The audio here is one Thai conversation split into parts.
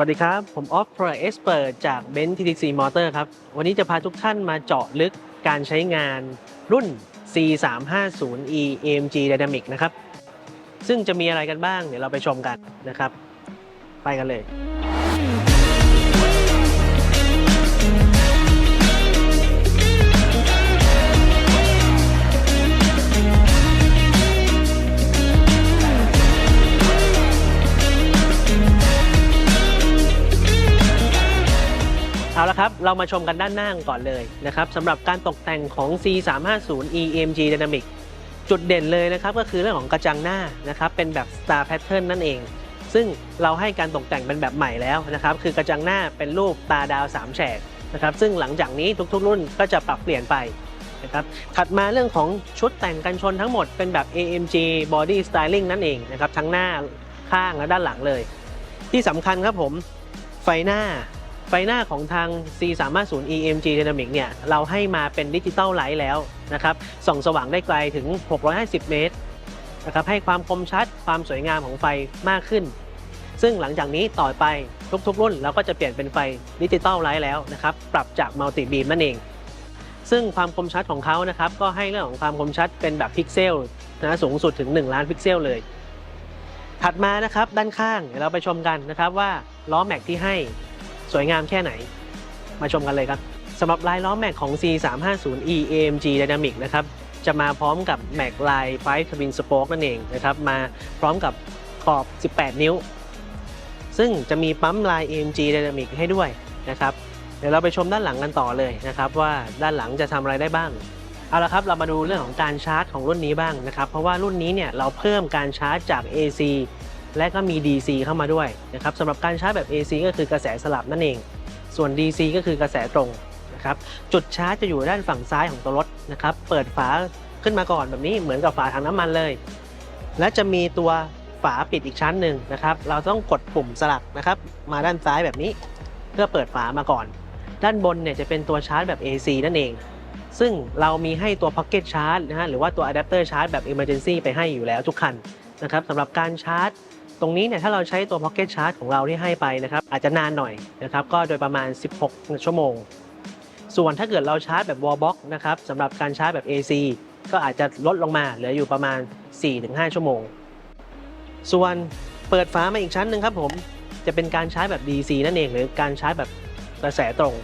วัสดีครับ ผมออฟพรเอ็กซ์เปิดจาก b e n z TTC Motor ครับ วันนี้จะพาทุกท่านมาเจาะลึกการใช้งานรุ่น C350E AMG Dynamic นะครับ ซึ่งจะมีอะไรกันบ้าง เดี๋ยวเราไปชมกันนะครับ ไปกันเลย เอาละครับ เรามาชมกันด้านหน้าก่อนเลยนะครับสำหรับการตกแต่งของ C350 EMG Dynamic จุดเด่นเลยนะครับก็คือเรื่องของกระจังหน้านะครับเป็นแบบ Star Pattern นั่นเอง ซึ่งเราให้การตกแต่งเป็นแบบใหม่แล้วนะครับคือกระจังหน้าเป็นรูปตาดาว3แฉกนะครับซึ่งหลังจากนี้ทุกๆ รุ่นก็จะปรับเปลี่ยนไปนะครับถัดมาเรื่องของชุดแต่งกันชนทั้งหมดเป็นแบบ AMG Body Styling นั่นเองนะครับทั้งหน้าข้างและด้านหลังเลย ที่สำคัญครับผมไฟหน้า ไฟหน้าของทาง C350 EMG Dynamic เนี่ยเราให้มาเป็นดิจิตอลไลท์แล้วนะครับส่องสว่างได้ไกลถึง 650 เมตรนะครับให้ความคมชัดความสวยงามของไฟมากขึ้น ซึ่งหลังจากนี้ต่อไปทุกๆ รุ่นเราก็จะเปลี่ยนเป็นไฟดิจิตอลไลท์แล้วนะครับปรับจากมัลติบีมนั่นเอง ซึ่งความคมชัดของเขานะครับก็ให้เรื่องของความคมชัดเป็นแบบพิกเซลนะสูงสุดถึง 1 ล้านพิกเซลเลย ถัดมานะครับด้านข้างเดี๋ยวเราไปชมกันนะครับว่าล้อแม็กที่ให้ สวยงามแค่ไหน มาชมกันเลยครับสำหรับลายล้อแม็กของ C350E AMG Dynamic นะครับจะมาพร้อมกับแม็กลายไฟทวินสป๊กนั่นเองนะครับมาพร้อมกับขอบ 18 นิ้ว ซึ่งจะมีปั๊มลาย AMG Dynamic ให้ด้วยนะครับเดี๋ยวเราไปชมด้านหลังกันต่อเลยนะครับว่าด้านหลังจะทำอะไรได้บ้างเอาละครับเรามาดูเรื่องของการชาร์จของรุ่นนี้บ้างนะครับเพราะว่ารุ่นนี้เนี่ยเราเพิ่มการชาร์จจาก AC และก็มี DC เข้ามาด้วยนะครับสำหรับการชาร์จแบบ AC ก็คือกระแสสลับนั่นเอง ส่วน DC ก็คือกระแสตรงนะครับจุดชาร์จจะอยู่ด้านฝั่งซ้ายของตัวรถนะครับเปิดฝาขึ้นมาก่อนแบบนี้เหมือนกับฝาถังน้ำมันเลย และจะมีตัวฝาปิดอีกชั้นหนึ่งนะครับเราต้องกดปุ่มสลักนะครับมาด้านซ้ายแบบนี้ เพื่อเปิดฝามาก่อน ด้านบนเนี่ยจะเป็นตัวชาร์จแบบ AC นั่นเอง ซึ่งเรามีให้ตัว Pocket Charge นะฮะหรือว่าตัว Adapter Charge แบบ Emergency ไปให้อยู่แล้วทุกคันนะครับสำหรับการชาร์จ ตรงนี้เนี่ยถ้าเราใช้ตัว Pocket Charge ของเราที่ให้ไปนะครับอาจจะนานหน่อยนะครับก็โดยประมาณ 16 ชั่วโมง ส่วนถ้าเกิดเราชาร์จแบบ Wall Box นะครับสำหรับการชาร์จแบบ AC ก็อาจจะลดลงมาเหลืออยู่ประมาณ 4-5 ชั่วโมง ส่วนเปิดฝามาอีกชั้นหนึ่งครับผมจะเป็นการชาร์จแบบ DC นั่นเองหรือการชาร์จแบบกระแสตรง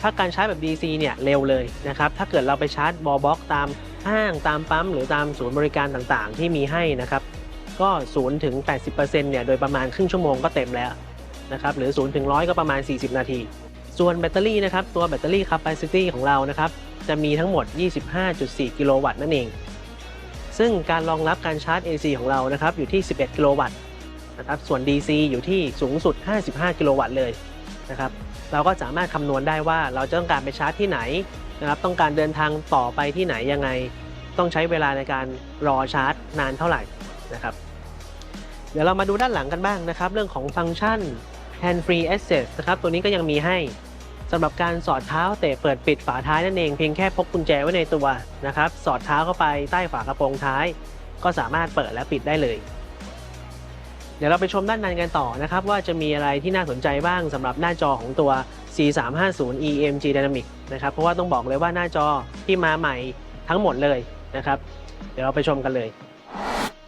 ถ้าการชาร์จแบบ DC เนี่ยเร็วเลยนะครับ ถ้าเกิดเราไปชาร์จ Wall Box ตามห้างตามปั๊ม หรือตามศูนย์บริการต่างๆ ที่มีให้นะครับ ก็0ถึง80%เนี่ยโดยประมาณครึ่งชั่วโมงก็เต็มแล้วนะครับหรือ0ถึง100 ก็ประมาณ 40 นาที ส่วนแบตเตอรี่นะครับตัวแบตเตอรี่ capacity ของเรานะครับจะมีทั้งหมด 25.4 กิโลวัตต์นั่นเอง ซึ่งการรองรับการชาร์จ AC ของเรานะครับอยู่ที่ 11 กิโลวัตต์นะครับส่วน DC อยู่ที่สูงสุด 55 กิโลวัตต์เลยนะครับเราก็สามารถคำนวณได้ว่าเราจะต้องการไปชาร์จที่ไหนนะครับต้องการเดินทางต่อไปที่ไหนยังไง ต้องใช้เวลาในการรอชาร์จนานเท่าไหร่นะครับ เดี๋ยวเรามาดูด้านหลังกันบ้างนะครับ เรื่องของฟังก์ชัน hand free access นะครับ ตัวนี้ก็ยังมีให้สำหรับการสอดเท้าเตะเปิดปิดฝาท้ายนั่นเองเพียงแค่พกกุญแจไว้ในตัวนะครับ สอดเท้าเข้าไปใต้ฝากระโปรงท้าย ก็สามารถเปิดและปิดได้เลย เดี๋ยวเราไปชมด้านในกันต่อนะครับ ว่าจะมีอะไรที่น่าสนใจบ้างสำหรับหน้าจอของตัว C350 EMG Dynamic นะครับเพราะว่าต้องบอกเลยว่าหน้าจอที่มาใหม่ทั้งหมดเลยนะครับ เดี๋ยวเราไปชมกันเลย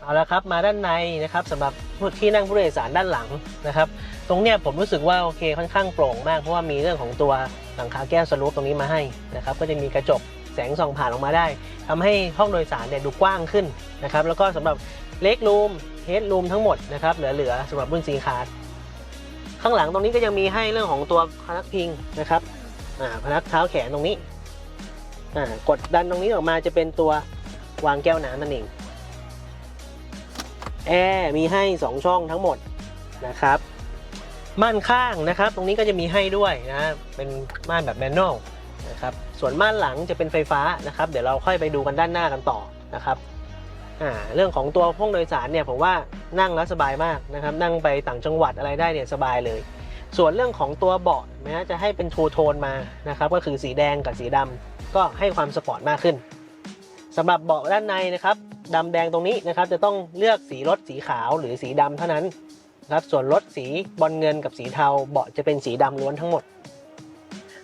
เอาละครับมาด้านในนะครับสำหรับที่นั่งผู้โดยสารด้านหลังนะครับ ตรงเนี้ยผมรู้สึกว่าโอเคค่อนข้างโปร่งมากเพราะว่ามีเรื่องของตัวหลังคาแก้วสลูปตรงนี้มาให้นะครับก็จะมีกระจกแสงส่องผ่านออกมาได้ทำให้ห้องโดยสารเนี่ยดูกว้างขึ้นนะครับแล้วก็สำหรับเล็กรูมเฮดรูมทั้งหมดนะครับเหลือๆสำหรับรุ่นซีคาร์ข้างหลังตรงนี้ก็ยังมีให้เรื่องของตัวพนักพิงนะครับอ่าพนักเท้าแขนตรงนี้อ่ากดดันตรงนี้ออกมาจะเป็นตัววางแก้วน้ำนั่นเอง แอร์มีให้ 2 ช่องทั้งหมดนะครับ ม่านข้างนะครับ ตรงนี้ก็จะมีให้ด้วยนะเป็นม่านแบบแมนนวลนะครับส่วนม่านหลังจะเป็นไฟฟ้านะครับ เดี๋ยวเราค่อยไปดูกันด้านหน้ากันต่อนะครับเรื่องของตัวห้องโดยสารเนี่ยผมว่านั่งแล้วสบายมากนะครับ นั่งไปต่างจังหวัดอะไรได้เนี่ยสบายเลย ส่วนเรื่องของตัวเบาะนะจะให้เป็นทูโทนมานะครับ ก็คือสีแดงกับสีดำก็ให้ความสปอร์ตมากขึ้นสำหรับเบาะด้านในนะครับ ดำแดงตรงนี้นะครับ จะต้องเลือกสีรถสีขาวหรือสีดำเท่านั้นนะครับส่วนรถสีบอลเงินกับสีเทาเบาะจะเป็นสีดำล้วนทั้งหมด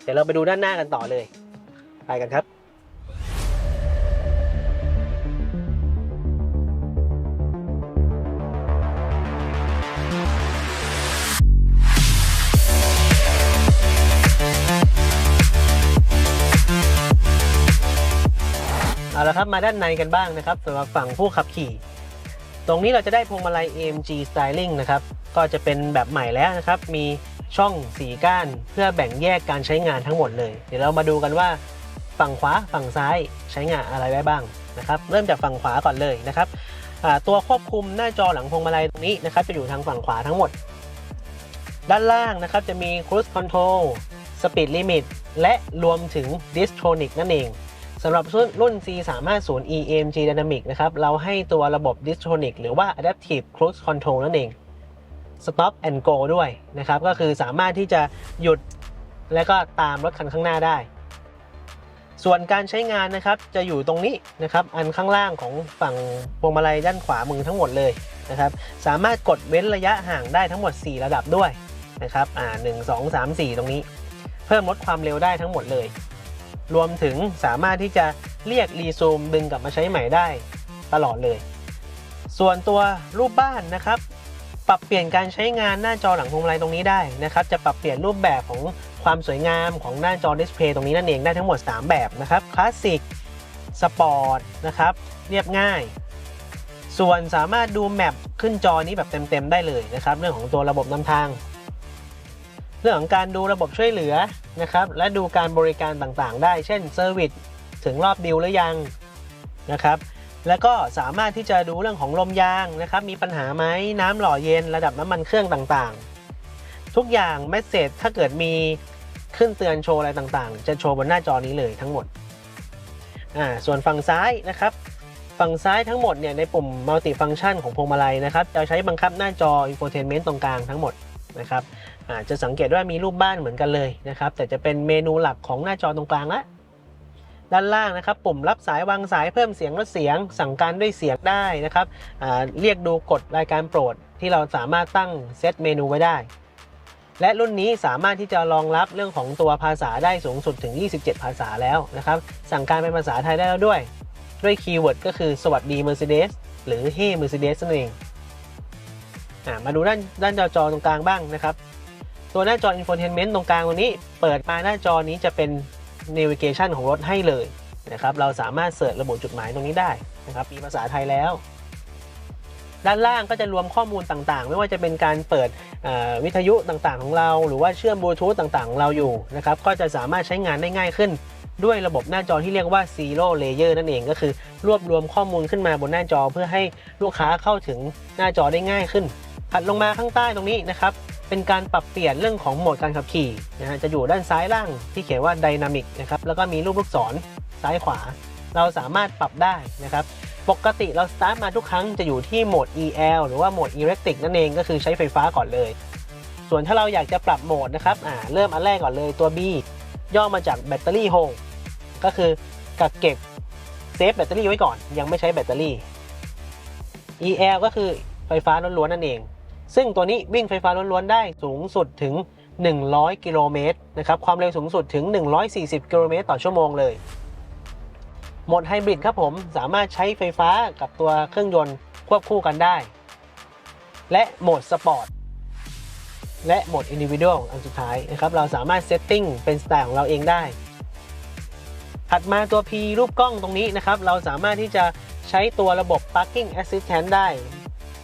เดี๋ยวเราไปดูด้านหน้ากันต่อเลย ไปกันครับ เอาละครับมาด้านในกันบ้างนะครับสำหรับฝั่งผู้ขับขี่ ตรงนี้เราจะได้พวงมาลัย AMG Styling นะครับก็จะเป็นแบบใหม่แล้วนะครับ มีช่องสีก้านเพื่อแบ่งแยกการใช้งานทั้งหมดเลย เดี๋ยวเรามาดูกันว่าฝั่งขวาฝั่งซ้ายใช้งานอะไรได้บ้างนะครับ เริ่มจากฝั่งขวาก่อนเลยนะครับตัวควบคุมหน้าจอหลังพวงมาลัยตรงนี้นะครับ จะอยู่ทางฝั่งขวาทั้งหมด ด้านล่างนะครับจะมี Cruise Control Speed Limit และรวมถึง Distronic นั่นเอง สำหรับรุ่น C350 EMG Dynamic นะครับเราให้ตัวระบบ Distronic หรือว่า Adaptive Cruise Control นั่นเอง Stop and Go ด้วยนะครับ ก็คือสามารถที่จะหยุดและก็ตามรถคันข้างหน้าได้ ส่วนการใช้งานนะครับจะอยู่ตรงนี้นะครับ อันข้างล่างของฝั่งพวงมาลัยด้านขวามือทั้งหมดเลยนะครับ สามารถกดเว้นระยะห่างได้ทั้งหมด 4 ระดับด้วยนะครับ อ่า 1 2 3 4 ตรงนี้ เพิ่มลดความเร็วได้ทั้งหมดเลย รวมถึงสามารถที่จะเรียกรีซูมดึงกลับมาใช้ใหม่ได้ตลอดเลย ส่วนตัวรูปบ้านนะครับ ปรับเปลี่ยนการใช้งานหน้าจอหลังพวงมาลัยตรงนี้ได้นะครับ จะปรับเปลี่ยนรูปแบบของความสวยงามของหน้าจอดิสเพย์ตรงนี้นั่นเองได้ทั้งหมด 3 แบบนะครับคลาสสิกสปอร์ตนะครับเรียบง่าย ส่วนสามารถดูแมปขึ้นจอนี้แบบเต็มๆได้เลยนะครับ เรื่องของตัวระบบนำทาง เรื่องของการดูระบบช่วยเหลือนะครับ และดูการบริการต่างๆ ได้ เช่นเซอร์วิสถึงรอบดิวหรือยังนะครับ แล้วก็สามารถที่จะดูเรื่องของลมยางนะครับ มีปัญหาไหมน้ำหล่อเย็นระดับน้ำมันเครื่องต่างๆ ทุกอย่างเมสเซจถ้าเกิดมีขึ้นเตือนโชว์อะไรต่างๆ จะโชว์บนหน้าจอนี้เลยทั้งหมดอ่าส่วนฝั่งซ้ายนะครับฝั่งซ้ายทั้งหมดเนี่ยในปุ่มมัลติฟัง c t ชันของพวงมาลัยนะครับจะใช้บังคับหน้าจอ infotainment ตรงกลางทั้งหมดนะครับ อาจะสังเกตว่ามีรูปบ้านเหมือนกันเลยนะครับ แต่จะเป็นเมนูหลักของหน้าจอตรงกลางละด้านล่างนะครับ ปุ่มรับสายวางสายเพิ่มเสียงลดเสียง สั่งการด้วยเสียงได้นะครับเรียกดูกดรายการโปรดที่เราสามารถตั้งเซตเมนูไว้ได้ และรุ่นนี้สามารถที่จะรองรับเรื่องของตัวภาษาได้สูงสุดถึง 27 ภาษาแล้วนะครับ สั่งการเป็นภาษาไทยได้แล้วด้วย ด้วยคีย์เวิร์ดก็คือสวัสดี Mercedes หรือ Hey Mercedes นั่นเองอมาดูด้านด้านจอจอตรงกลางบ้างนะครับ ตัวหน้าจอ infotainment ตรงกลางตรงนี้ เปิดมาหน้าจอนี้จะเป็น navigation ของรถให้เลยนะครับ เราสามารถเสิร์ชระบุจุดหมายตรงนี้ได้นะครับ มีภาษาไทยแล้ว ด้านล่างก็จะรวมข้อมูลต่างๆ ไม่ว่าจะเป็นการเปิดวิทยุต่างๆ ของเรา หรือว่าเชื่อมบลูทูธต่างๆของเราอยู่นะครับ ก็จะสามารถใช้งานได้ง่ายขึ้น ด้วยระบบหน้าจอที่เรียกว่า Zero Layer นั่นเองก็คือ รวบรวมข้อมูลขึ้นมาบนหน้าจอเพื่อให้ลูกค้าเข้าถึงหน้าจอได้ง่ายขึ้นถัดลงมาข้างใต้ตรงนี้นะครับ เป็นการปรับเปลี่ยนเรื่องของโหมดการขับขี่นะฮะจะอยู่ด้านซ้ายล่างที่เขียนว่า Dynamic นะครับแล้วก็มีรูปลูกศรซ้ายขวา เราสามารถปรับได้นะครับปกติเราสตาร์ทมาทุกครั้งจะอยู่ที่โหมด EL หรือว่าโหมด Electric นั่นเองก็คือใช้ไฟฟ้าก่อนเลย ส่วนถ้าเราอยากจะปรับโหมดนะครับอ่าเริ่มอันแรกก่อนเลยตัว B ย่อมาจากแบตเตอรี่โฮก็คือกักเก็บเซฟแบตเตอรี่ไว้ก่อน ยังไม่ใช้แบตเตอรี่ EL ก็คือไฟฟ้าล้วนๆนั่นเอง ซึ่งตัวนี้วิ่งไฟฟ้าล้วนๆได้สูงสุดถึง 100 กิโลเมตรนะครับความเร็วสูงสุดถึง 140 กิโลเมตรต่อชั่วโมงเลยโหมดไฮบริดครับผมสามารถใช้ไฟฟ้ากับตัวเครื่องยนต์ควบคู่กันได้ และโหมดสปอร์ตและโหมด Individual อันสุดท้ายนะครับเราสามารถเซตติ้งเป็นสไตล์ของเราเองได้ ถัดมาตัว P รูปกล้องตรงนี้นะครับ เราสามารถที่จะใช้ตัวระบบ Parking Assistant ได้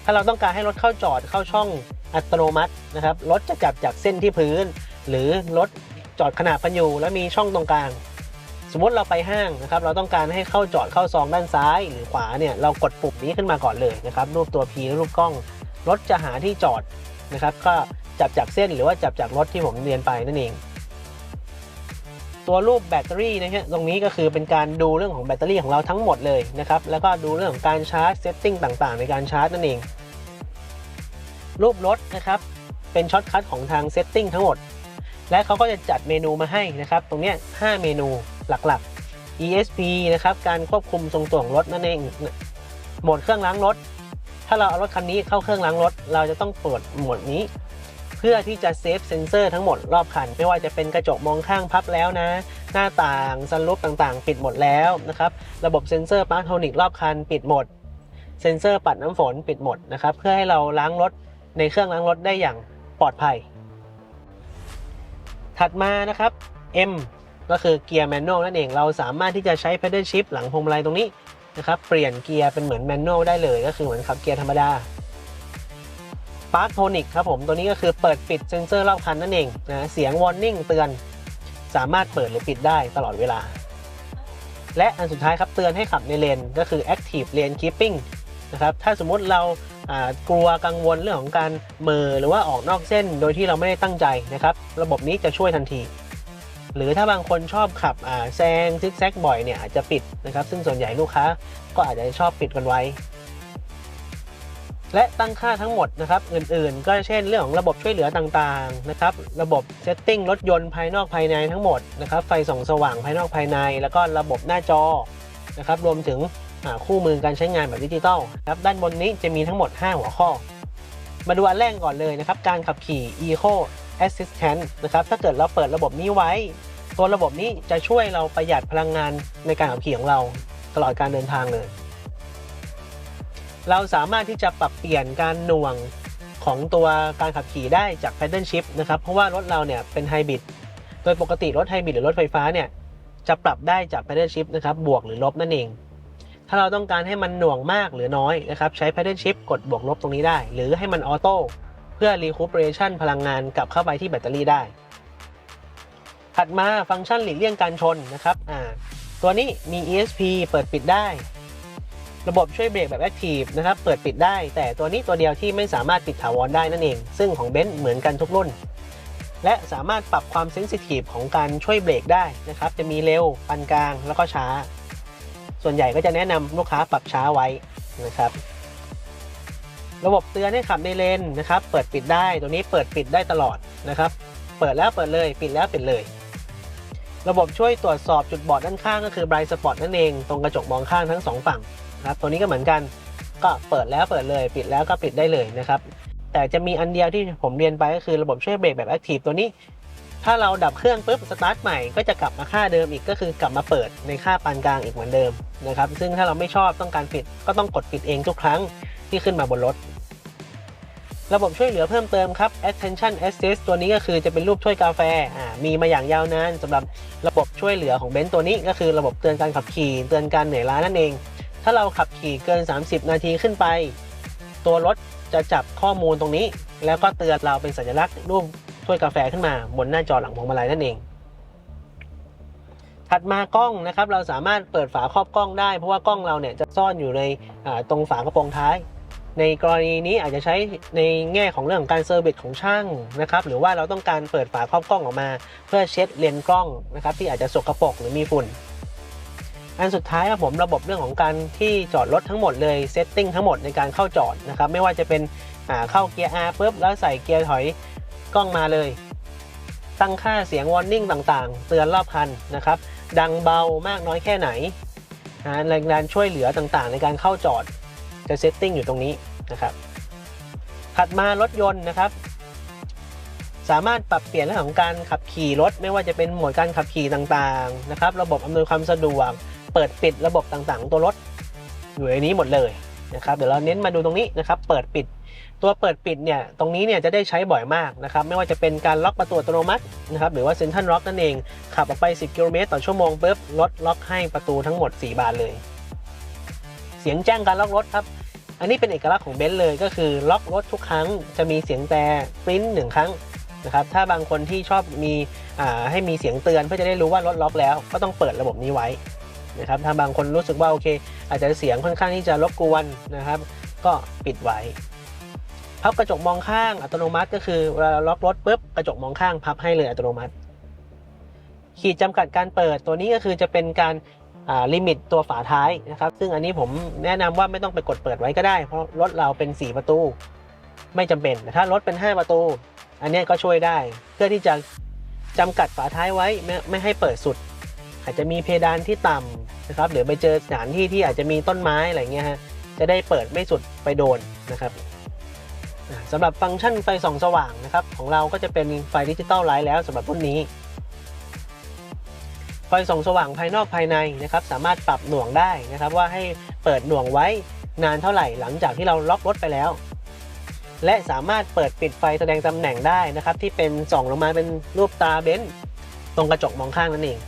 ถ้าเราต้องการให้รถเข้าจอดเข้าช่องอัตโนมัตินะครับรถจะจับจากเส้นที่พื้น หรือรถจอดขนาดพันอยู่แล้วมีช่องตรงกลาง สมมติเราไปห้างนะครับ เราต้องการให้เข้าจอดเข้าซองด้านซ้าย หรือขวาเนี่ยเรากดปุ่มนี้ขึ้นมาก่อนเลยนะครับรูปตัว P รูปกล้องรถจะหาที่จอดนะครับ ก็จับจากเส้นหรือว่าจับจากรถที่ผมเรียนไปนั่นเอง ตัวรูปแบตเตอรี่นะฮะตรงนี้ก็คือเป็นการดูเรื่องของแบตเตอรี่ของเราทั้งหมดเลยนะครับแล้วก็ดูเรื่องของการชาร์จเซตติ้งต่างๆ ในการชาร์จนั่นเอง รูปรถนะครับ เป็นช็อตคัทของทางเซตติ้งทั้งหมด และเขาก็จะจัดเมนูมาให้นะครับ ตรงนี้ 5 เมนูหลักๆ ESP นะครับ การควบคุมทรงตัวของรถนั่นเอง โหมดเครื่องล้างรถ ถ้าเราเอารถคันนี้เข้าเครื่องล้างรถ เราจะต้องเปิดโหมดนี้ เพื่อที่จะเซฟเซนเซอร์ทั้งหมดรอบคัน ไม่ว่าจะเป็นกระจกมองข้างพับแล้วนะ หน้าต่างซันรูปต่างๆ ปิดหมดแล้วนะครับ ระบบเซ็นเซอร์ปาร์คโทนิกรอบคันปิดหมดเซ็นเซอร์ปัดน้ำฝนปิดหมดนะครับ เพื่อให้เราล้างรถ ในเครื่องล้างรถได้อย่างปลอดภัย ถัดมานะครับ M ก็คือเกียร์แมนนวลนั่นเองเราสามารถที่จะใช้ pedal shift หลังพวงมาลัยตรงนี้นะครับเปลี่ยนเกียร์เป็นเหมือนแมนนวลได้เลย ก็คือเหมือนขับเกียร์ธรรมดา Parktonic ครับผมตัวนี้ก็คือเปิดปิดเซ็นเซอร์รอบคันนั่นเองนะเสียง warning เตือน สามารถเปิดหรือปิดได้ตลอดเวลา และอันสุดท้ายครับเตือนให้ขับในเลนก็คือ active lane keeping นะครับถ้าสมมติเรา กลัวกังวลเรื่องของการเมอหรือว่าออกนอกเส้นโดยที่เราไม่ได้ตั้งใจนะครับ ระบบนี้จะช่วยทันที หรือถ้าบางคนชอบขับแซงซิกแซกบ่อยเนี่ยอาจจะปิดนะครับ ซึ่งส่วนใหญ่ลูกค้าก็อาจจะชอบปิดกันไว้ และตั้งค่าทั้งหมดนะครับ อื่นๆ ก็เช่นเรื่องของระบบช่วยเหลือต่างๆนะครับ ระบบเซตติ้งรถยนต์ภายนอกภายในทั้งหมดนะครับ ไฟส่องสว่างภายนอกภายใน แล้วก็ระบบหน้าจอนะครับ รวมถึง คู่มือการใช้งานแบบดิจิตอลครับด้านบนนี้จะมีทั้งหมด 5 หัวข้อ มาดูอันแรกก่อนเลยนะครับการขับขี่ Eco Assistant นะครับถ้าเกิดเราเปิดระบบนี้ไว้ ตัวระบบนี้จะช่วยเราประหยัดพลังงานในการขับขี่ของเราตลอดการเดินทางเลย เราสามารถที่จะปรับเปลี่ยนการหน่วงของตัวการขับขี่ได้จาก Paddle Shift นะครับเพราะว่ารถเราเนี่ยเป็นไฮบริดโดยปกติรถไฮบริดหรือรถไฟฟ้าเนี่ยจะปรับได้จาก Paddle Shift นะครับบวกหรือลบนั่นเอง ถ้าเราต้องการให้มันหน่วงมากหรือน้อยนะครับใช้ Paddle Shift กดบวกลบตรงนี้ได้ หรือให้มันออโต้เพื่อ recuperation พลังงานกลับเข้าไปที่แบตเตอรี่ได้ ถัดมาฟังก์ชันหลีกเลี่ยงการชนนะครับตัวนี้มี ESP เปิดปิดได้ ระบบช่วยเบรกแบบ Active นะครับเปิดปิดได้ แต่ตัวนี้ตัวเดียวที่ไม่สามารถปิดถาวรได้นั่นเอง ซึ่งของเบนซ์เหมือนกันทุกรุ่น และสามารถปรับความเซนซิทีฟของการช่วยเบรกได้นะครับจะมีเร็วปานกลางแล้วก็ช้า ส่วนใหญ่ก็จะแนะนำลูกค้าปรับช้าไว้นะครับ ระบบเตือนให้ขับในเลนนะครับ เปิดปิดได้ตัวนี้เปิดปิดได้ตลอดนะครับ เปิดแล้วเปิดเลยปิดแล้วปิดเลย ระบบช่วยตรวจสอบจุดบอดด้านข้างก็คือ blind spot นั่นเองตรงกระจกมองข้างทั้งสองฝั่งนะครับตัวนี้ก็เหมือนกันก็เปิดแล้วเปิดเลย ปิดแล้วก็ปิดได้เลยนะครับแต่จะมีอันเดียวที่ผมเรียนไปก็คือระบบช่วยเบรกแบบ active ตัวนี้ ถ้าเราดับเครื่องปุ๊บสตาร์ทใหม่ก็จะกลับมาค่าเดิมอีกก็คือกลับมาเปิดในค่าปานกลางอีกเหมือนเดิมนะครับซึ่งถ้าเราไม่ชอบต้องการปิดก็ต้องกดปิดเองทุกครั้งที่ขึ้นมาบนรถ ระบบช่วยเหลือเพิ่มเติมครับ attention assist ตัวนี้ก็คือจะเป็นรูปถ้วยกาแฟมีมาอย่างยาวนานสำหรับระบบช่วยเหลือของเบนซ์ตัวนี้ก็คือระบบเตือนการขับขี่เตือนการเหนื่อยล้านั่นเอง ถ้าเราขับขี่เกิน 30 นาทีขึ้นไป ตัวรถจะจับข้อมูลตรงนี้ แล้วก็เตือนเราเป็นสัญลักษณ์รูป ถ้วยกาแฟขึ้นมาบนหน้าจอหลังพวงมาลัยนั่นเอง ถัดมากล้องนะครับเราสามารถเปิดฝาครอบกล้องได้ เพราะว่ากล้องเราเนี่ยจะซ่อนอยู่ในตรงฝากระโปรงท้าย ในกรณีนี้อาจจะใช้ในแง่ของเรื่องของการเซอร์วิสของช่างนะครับหรือว่าเราต้องการเปิดฝาครอบกล้องออกมา เพื่อเช็ดเลนส์กล้องนะครับที่อาจจะสกปรกหรือมีฝุ่นอันสุดท้ายครับผมระบบเรื่องของการที่จอดรถทั้งหมดเลยเซตติ้งทั้งหมดในการเข้าจอดนะครับไม่ว่าจะเป็นเข้าเกียร์ R ปุ๊บแล้วใส่เกียร์ถอย กล้องมาเลย ตั้งค่าเสียงวอร์นิ่งต่างๆ เตือนรอบคันนะครับ ดังเบามากน้อยแค่ไหนนะแรงดันช่วยเหลือต่างๆ ในการเข้าจอดจะเซตติ้งอยู่ตรงนี้นะครับ ถัดมารถยนต์นะครับ สามารถปรับเปลี่ยนเรื่องของการขับขี่รถ ไม่ว่าจะเป็นโหมดการขับขี่ต่างๆนะครับ ระบบอำนวยความสะดวก เปิดปิดระบบต่างๆ ตัวรถ อยู่ในนี้หมดเลยนะครับ เดี๋ยวเราเน้นมาดูตรงนี้นะครับ เปิดปิด ตัวเปิดปิดเนี่ยตรงนี้เนี่ยจะได้ใช้บ่อยมากนะครับไม่ว่าจะเป็นการล็อกประตูอัตโนมัตินะครับหรือว่าเซ็นทรัลล็อกนั่นเอง ขับออกไป 10 กิโลเมตรต่อชั่วโมงปุ๊บรถล็อกให้ประตูทั้งหมด 4 บานเลย เสียงแจ้งการล็อกรถครับ อันนี้เป็นเอกลักษณ์ของเบนซ์เลยก็คือล็อกรถทุกครั้งจะมีเสียงแต่ปริ้นหนึ่งครั้งนะครับถ้าบางคนที่ชอบมีอ่าให้มีเสียงเตือนเพื่อจะได้รู้ว่ารถล็อกแล้ว ก็ต้องเปิดระบบนี้ไว้นะครับถ้าบางคนรู้สึกว่าโอเค อาจจะเสียงค่อนข้างที่จะรบกวนนะครับ ก็ปิดไว้ พับกระจกมองข้างอัตโนมัติ ก็คือเวลาล็อกรถปุ๊บกระจกมองข้างพับให้เลยอัตโนมัติ ขีดจำกัดการเปิดตัวนี้ก็คือจะเป็นการลิมิตตัวฝาท้ายนะครับ ซึ่งอันนี้ผมแนะนำว่าไม่ต้องไปกดเปิดไว้ก็ได้ เพราะรถเราเป็น 4 ประตู ไม่จำเป็นแต่ถ้ารถเป็น 5 ประตู อันนี้ก็ช่วยได้ เพื่อที่จะจำกัดฝาท้ายไว้ไม่ไม่ให้เปิดสุด อาจจะมีเพดานที่ต่ำนะครับหรือไปเจอสถานที่ที่อาจจะมีต้นไม้อะไรเงี้ยฮะจะได้เปิดไม่สุดไปโดนนะครับ สำหรับฟังก์ชันไฟส่องสว่างนะครับ ของเราก็จะเป็นไฟดิจิตอลไลท์แล้วสำหรับรุ่นนี้ ไฟส่องสว่างภายนอกภายในนะครับ สามารถปรับหน่วงได้นะครับ ว่าให้เปิดหน่วงไว้นานเท่าไหร่หลังจากที่เราล็อกรถไปแล้ว และสามารถเปิดปิดไฟแสดงตำแหน่งได้นะครับ ที่เป็นส่องลงมาเป็นรูปตาเบนซ์ตรงกระจกมองข้างนั่นเอง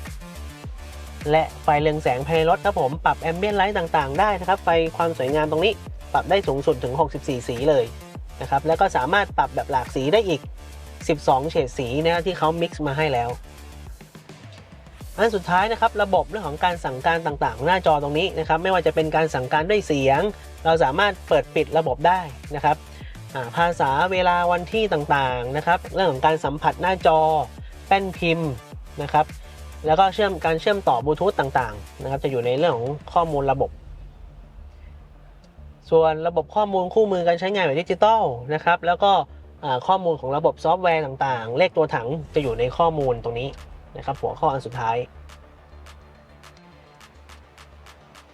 และไฟเรืองแสงภายในรถครับผมปรับแอมเบียนไลท์ต่างๆ ได้นะครับ ไฟความสวยงามตรงนี้ปรับได้สูงสุดถึง 64 สีเลย นะครับแล้วก็สามารถปรับแบบหลากสีได้อีก 12 เฉดสีนะที่เขามิกซ์มาให้แล้วอันสุดท้ายนะครับระบบเรื่องของการสั่งการต่างๆ หน้าจอตรงนี้นะครับไม่ว่าจะเป็นการสั่งการด้วยเสียง เราสามารถเปิดปิดระบบได้นะครับภาษาเวลาวันที่ต่างๆนะครับเรื่องของการสัมผัสหน้าจอ แป้นพิมพ์นะครับแล้วก็เชื่อมการเชื่อมต่อบลูทูธต่างๆนะครับจะอยู่ในเรื่องของข้อมูลระบบ ส่วนระบบข้อมูลคู่มือการใช้งานแบบดิจิตอลนะครับแล้วก็ข้อมูลของระบบซอฟต์แวร์ต่างๆ เลขตัวถังจะอยู่ในข้อมูลตรงนี้นะครับหัวข้ออันสุดท้าย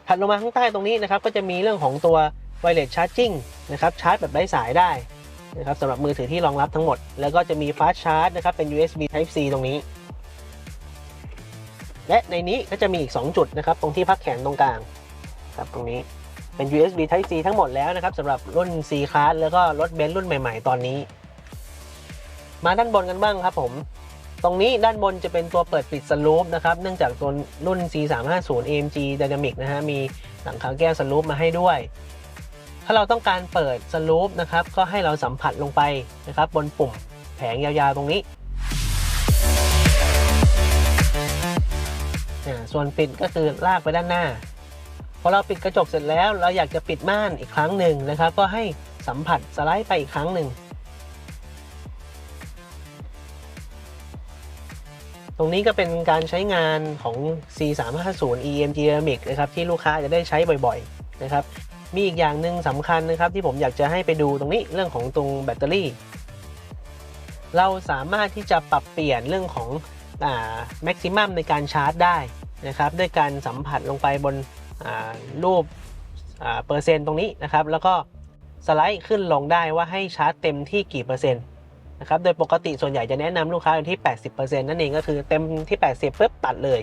ถัดลงมาข้างใต้ตรงนี้นะครับก็จะมีเรื่องของตัว wireless charging นะครับชาร์จแบบไร้สายได้นะครับสำหรับมือถือที่รองรับทั้งหมด แล้วก็จะมี fast charge นะครับเป็น USB Type C ตรงนี้ และในนี้ก็จะมีอีก 2 จุดนะครับตรงที่พักแขนตรงกลางครับตรงนี้ เป็น USB Type C ทั้งหมดแล้วนะครับสำหรับรุ่น C Class แล้วก็รถเบนซ์รุ่นใหม่ ๆ ตอนนี้ มาด้านบนกันบ้างครับผม ตรงนี้ด้านบนจะเป็นตัวเปิดปิดสลูปนะครับ เนื่องจากตัวรุ่น C350 AMG Dynamic นะฮะ มีหลังคาแก้วสลูปมาให้ด้วย ถ้าเราต้องการเปิดสลูปนะครับ ก็ให้เราสัมผัสลงไปนะครับ บนปุ่มแผงยาวๆตรงนี้อ่าส่วนปิดก็คือลากไปด้านหน้า พอเราปิดกระจกเสร็จแล้ว เราอยากจะปิดม่านอีกครั้งหนึ่งนะครับ ก็ให้สัมผัสสไลด์ไปอีกครั้งหนึ่ง ตรงนี้ก็เป็นการใช้งานของ C350 EMG Dynamic นะครับ ที่ลูกค้าจะได้ใช้บ่อยๆนะครับ มีอีกอย่างหนึ่งสำคัญนะครับ ที่ผมอยากจะให้ไปดูตรงนี้เรื่องของตรงแบตเตอรี่ เราสามารถที่จะปรับเปลี่ยนเรื่องของอ่าแม็กซิมัมในการชาร์จได้นะครับ ด้วยการสัมผัสลงไปบน รูปเปอร์เซ็นต์ตรงนี้นะครับ แล้วก็สไลด์ขึ้นลงได้ว่าให้ชาร์จเต็มที่กี่เปอร์เซ็นต์นะครับ โดยปกติส่วนใหญ่จะแนะนำลูกค้าอยู่ที่ 80%นั่นเองก็คือเต็มที่ 80ปุ๊บตัดเลย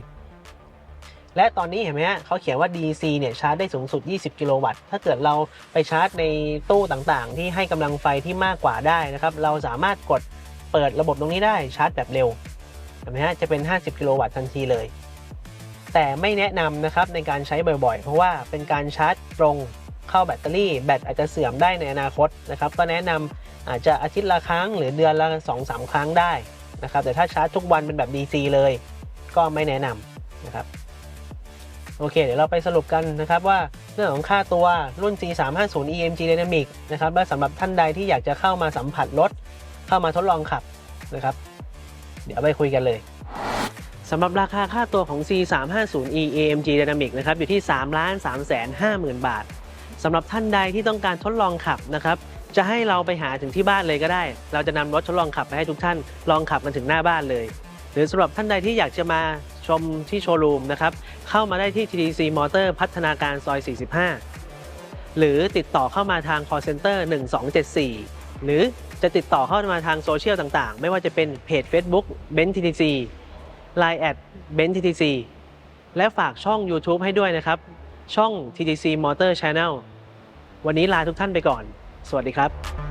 และตอนนี้เห็นไหมฮะเขาเขียนว่า DC เนี่ยชาร์จได้สูงสุด 20 กิโลวัตต์ ถ้าเกิดเราไปชาร์จในตู้ต่างๆ ที่ให้กำลังไฟที่มากกว่าได้นะครับ เราสามารถกดเปิดระบบตรงนี้ได้ชาร์จแบบเร็วเห็นไหมฮะจะเป็น 50 กิโลวัตต์ทันทีเลย แต่ไม่แนะนำนะครับในการใช้บ่อยๆ เพราะว่าเป็นการชาร์จตรงเข้าแบตเตอรี่แบตอาจจะเสื่อมได้ในอนาคตนะครับก็แนะนำอาจจะอาทิตย์ละครั้ง หรือเดือนละ2อสาครั้งได้นะครับแต่ถ้าชาร์จทุกวันเป็นแบบ DC เลย ก็ไม่แนะนำนะครับโอเค เดี๋ยวเราไปสรุปกันนะครับว่าเรื่องของค่าตัวรุ่น C350 EMG Dynamic นะครับและสำหรับท่านใดที่อยากจะเข้ามาสัมผัสรถเข้ามาทดลองขับนะครับ เดี๋ยวไปคุยกันเลย สำหรับราคาค่าตัวของ C350E AMG Dynamic นะครับอยู่ที่ 3 3 5 0 0 0 0 บาทสำหรับท่านใดที่ต้องการทดลองขับนะครับจะให้เราไปหาถึงที่บ้านเลยก็ได้ เราจะนำรถทดลองขับไปให้ทุกท่านลองขับกันถึงหน้าบ้านเลย หรือสำหรับท่านใดที่อยากจะมาชมที่โชว์รูมนะครับเข้ามาได้ที่ TDC Motor พัฒนาการซอย 45 หรือติดต่อเข้ามาทาง call center 1274 หรือจะติดต่อเข้ามาทางโซเชียลต่างๆ ไม่ว่าจะเป็นเพจ Facebook b e n TTC Line at b e n TTC และฝากช่อง YouTube ให้ด้วยนะครับ ช่อง TTC Motor Channel วันนี้ลาทุกท่านไปก่อน สวัสดีครับ